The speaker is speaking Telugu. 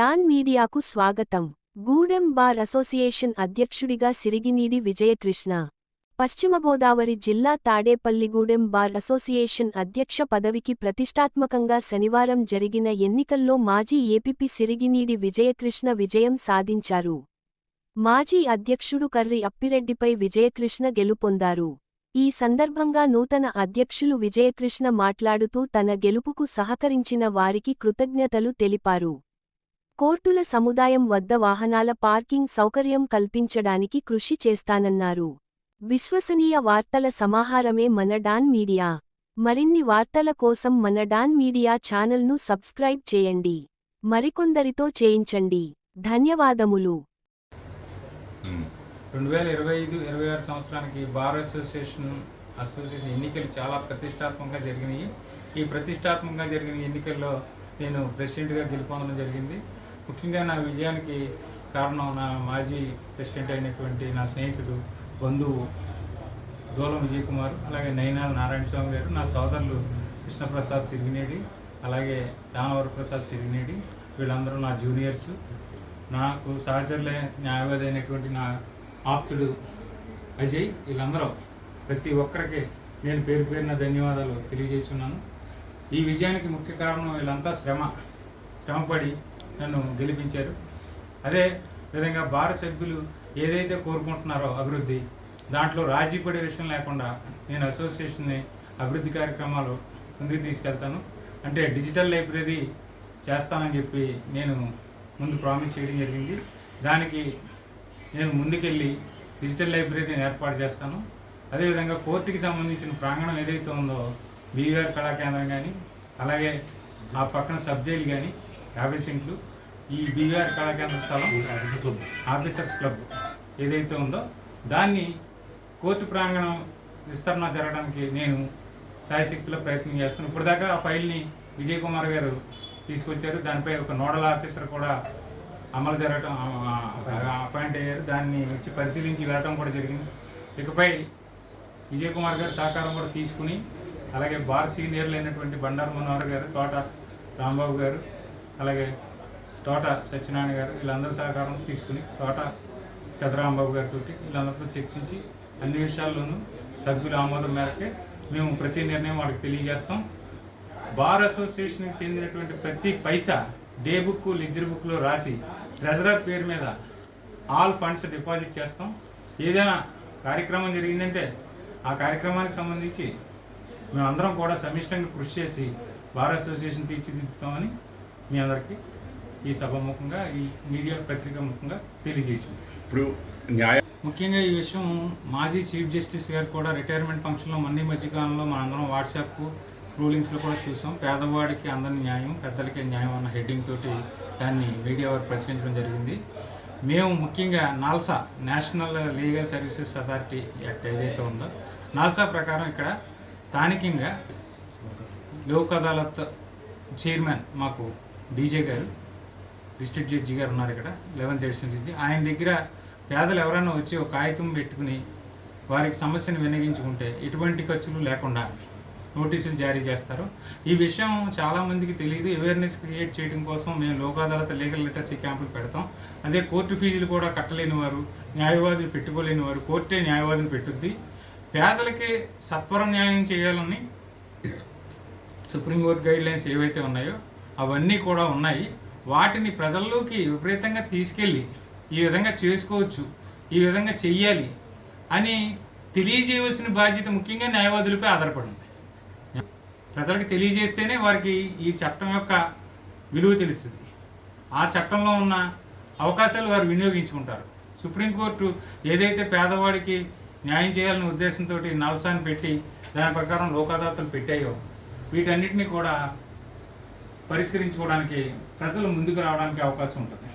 డాన్ మీడియాకు స్వాగతం. గూడెం బార్ అసోసియేషన్ అధ్యక్షుడిగా సిరిగినీడి విజయకృష్ణ. పశ్చిమ గోదావరి జిల్లా తాడేపల్లిగూడెం బార్ అసోసియేషన్ అధ్యక్ష పదవికి ప్రతిష్టాత్మకంగా శనివారం జరిగిన ఎన్నికల్లో మాజీ ఏపీపీ సిరిగినీడి విజయకృష్ణ విజయం సాధించారు. మాజీ అధ్యక్షుడు కర్రి అప్పిరెడ్డిపై విజయకృష్ణ గెలుపొందారు. ఈ సందర్భంగా నూతన అధ్యక్షులు విజయకృష్ణ మాట్లాడుతూ తన గెలుపుకు సహకరించిన వారికి కృతజ్ఞతలు తెలిపారు. కోర్టుల సముదాయం వద్ద వాహనాల పార్కింగ్ సౌకర్యం కల్పించడానికి కృషి చేస్తానన్నారు. విశ్వసనీయ వార్తల సమాహారమే మన డాన్ మీడియా. మరిన్ని వార్తల కోసం మన డాన్ మీడియా ఛానల్ను సబ్స్క్రైబ్ చేయండి. మరికొందరితో చేయించండి. ధన్యవాదములు. రెండు వేల ఇరవై ఐదు ఇరవై ఆరు సంవత్సరానికి బార్ అసోసియేషన్ అసోసియేషన్ ఎన్నికలు చాలా ప్రతిష్టాత్మకంగా జరిగినాయి. ఈ ప్రతిష్టాత్మకంగా జరిగిన ఎన్నికల్లో నేను ప్రెసిడెంట్గా గెలుపొందడం జరిగింది. ముఖ్యంగా నా విజయానికి కారణం నా మాజీ ప్రెసిడెంట్ అయినటువంటి నా స్నేహితుడు బంధువు దూలం విజయ్ కుమార్ అలాగే నయనాల నారాయణ స్వామి గారు నా సోదరులు కృష్ణప్రసాద్ సిరిగినేడి అలాగే దానవర ప్రసాద్ సిరిగినేడి వీళ్ళందరూ నా జూనియర్స్. నాకు సహచరులే న్యాయవాది అయినటువంటి నా ఆప్తుడు అజయ్. వీళ్ళందరూ ప్రతి ఒక్కరికి నేను పేరు పేరున ధన్యవాదాలు తెలియజేస్తున్నాను. ఈ విజయానికి ముఖ్య కారణం వీళ్ళంతా శ్రమ శ్రమపడి నన్ను గెలిపించారు. అదే విధంగా భారత సభ్యులు ఏదైతే కోరుకుంటున్నారో అభివృద్ధి దాంట్లో రాజీ పడే విషయం లేకుండా నేను అసోసియేషన్ని అభివృద్ధి కార్యక్రమాలు ముందుకు తీసుకెళ్తాను. అంటే డిజిటల్ లైబ్రరీ చేస్తానని చెప్పి నేను ముందు ప్రామిస్ చేయడం జరిగింది. దానికి నేను ముందుకెళ్ళి డిజిటల్ లైబ్రరీని ఏర్పాటు చేస్తాను. అదేవిధంగా కోర్టుకి సంబంధించిన ప్రాంగణం ఏదైతే ఉందో బీవీఆర్ కళా కేంద్రం కానీ అలాగే ఆ పక్కన సబ్ జైలు కానీ యాభై సెంట్లు. ఈ బీవీఆర్ కళాకేంద్ర స్థలం స్థలం ఆఫీసర్స్ క్లబ్ ఏదైతే ఉందో దాన్ని కోర్టు ప్రాంగణం విస్తరణ జరగడానికి నేను సాయశక్తిలో ప్రయత్నం చేస్తాను ఇప్పటిదాకా ఆ ఫైల్ని విజయ్ కుమార్ గారు తీసుకొచ్చారు. దానిపై ఒక నోడల్ ఆఫీసర్ కూడా అమలు జరగటం అపాయింట్ అయ్యారు. దాన్ని వచ్చి పరిశీలించి వెళ్ళటం కూడా జరిగింది. ఇకపై విజయ్ కుమార్ గారు సహకారం కూడా తీసుకుని అలాగే బార్ సీనియర్లు అయినటువంటి బండారు మనోహర్ గారు తోట రాంబాబు గారు అలాగే తోట సత్యనారాయణ గారు వీళ్ళందరి సహకారం తీసుకుని తోట పెదరాంబాబు గారితో వీళ్ళందరితో చర్చించి అన్ని విషయాల్లోనూ సభ్యుల ఆమోదం మేరకే మేము ప్రతి నిర్ణయం వాళ్ళకి తెలియజేస్తాం. బార్ అసోసియేషన్కి చెందినటువంటి ప్రతి పైసా డే బుక్ లెజర్ బుక్లో రాసి ట్రెజరర్ పేరు మీద ఆల్ ఫండ్స్ డిపాజిట్ చేస్తాం. ఏదైనా కార్యక్రమం జరిగిందంటే ఆ కార్యక్రమానికి సంబంధించి మేమందరం కూడా సమిష్టంగా కృషి చేసి బార్ అసోసియేషన్ తీర్చిదిద్దుతామని మీ అందరికీ ఈ సభాముఖంగా ఈ మీడియా పత్రిక ముఖంగా తెలియజేయచ్చు ఇప్పుడు న్యాయ ముఖ్యంగా ఈ విషయం మాజీ చీఫ్ జస్టిస్ గారు కూడా రిటైర్మెంట్ ఫంక్షన్లో మొన్న మధ్యకాలంలో మనందరం వాట్సాప్ స్క్రోలింగ్స్లో కూడా చూసాం. పేదవాడికి అందని న్యాయం పెద్దలకే న్యాయం అన్న హెడ్డింగ్ తోటి దాన్ని మీడియా వారు ప్రచురించడం జరిగింది. మేము ముఖ్యంగా NALSA national legal services authority act ఏదైతే ఉందో నాల్సా ప్రకారం ఇక్కడ స్థానికంగా లోక్ అదాలత్ చైర్మన్ మాకు డీజే గారు డిస్ట్రిక్ట్ జడ్జి గారు ఉన్నారు ఇక్కడ లెవెన్త్ ఎడిషన్ జడ్జి. ఆయన దగ్గర పేదలు ఎవరైనా వచ్చి ఒక కాగితం పెట్టుకుని వారికి సమస్యను వినియోగించుకుంటే ఎటువంటి ఖర్చులు లేకుండా నోటీసులు జారీ చేస్తారు. ఈ విషయం చాలామందికి తెలియదు. అవేర్నెస్ క్రియేట్ చేయడం కోసం మేము లోక్ అదాలత లీగల్ లిటరసీ క్యాంపులు పెడతాం. అదే కోర్టు ఫీజులు కూడా కట్టలేని వారు న్యాయవాదులు పెట్టుకోలేని వారు కోర్టే న్యాయవాదిని పెట్టుద్ది. పేదలకి సత్వర న్యాయం చేయాలని సుప్రీంకోర్టు గైడ్ లైన్స్ ఏవైతే ఉన్నాయో అవన్నీ కూడా ఉన్నాయి. వాటిని ప్రజల్లోకి విపరీతంగా తీసుకెళ్ళి ఈ విధంగా చేసుకోవచ్చు ఈ విధంగా చెయ్యాలి అని తెలియజేయవలసిన బాధ్యత ముఖ్యంగా న్యాయవాదులపై ఆధారపడింది. ప్రజలకు తెలియజేస్తేనే వారికి ఈ చట్టం యొక్క విలువ తెలుస్తుంది. ఆ చట్టంలో ఉన్న అవకాశాలు వారు వినియోగించుకుంటారు. సుప్రీంకోర్టు ఏదైతే పేదవాడికి న్యాయం చేయాలనే ఉద్దేశంతో నల్సాన్ని పెట్టి దాని ప్రకారం లోకాదాతలు పెట్టాయో వీటన్నిటిని కూడా పరిష్కరించుకోవడానికి ప్రజలు ముందుకు రావడానికి అవకాశం ఉంటుంది.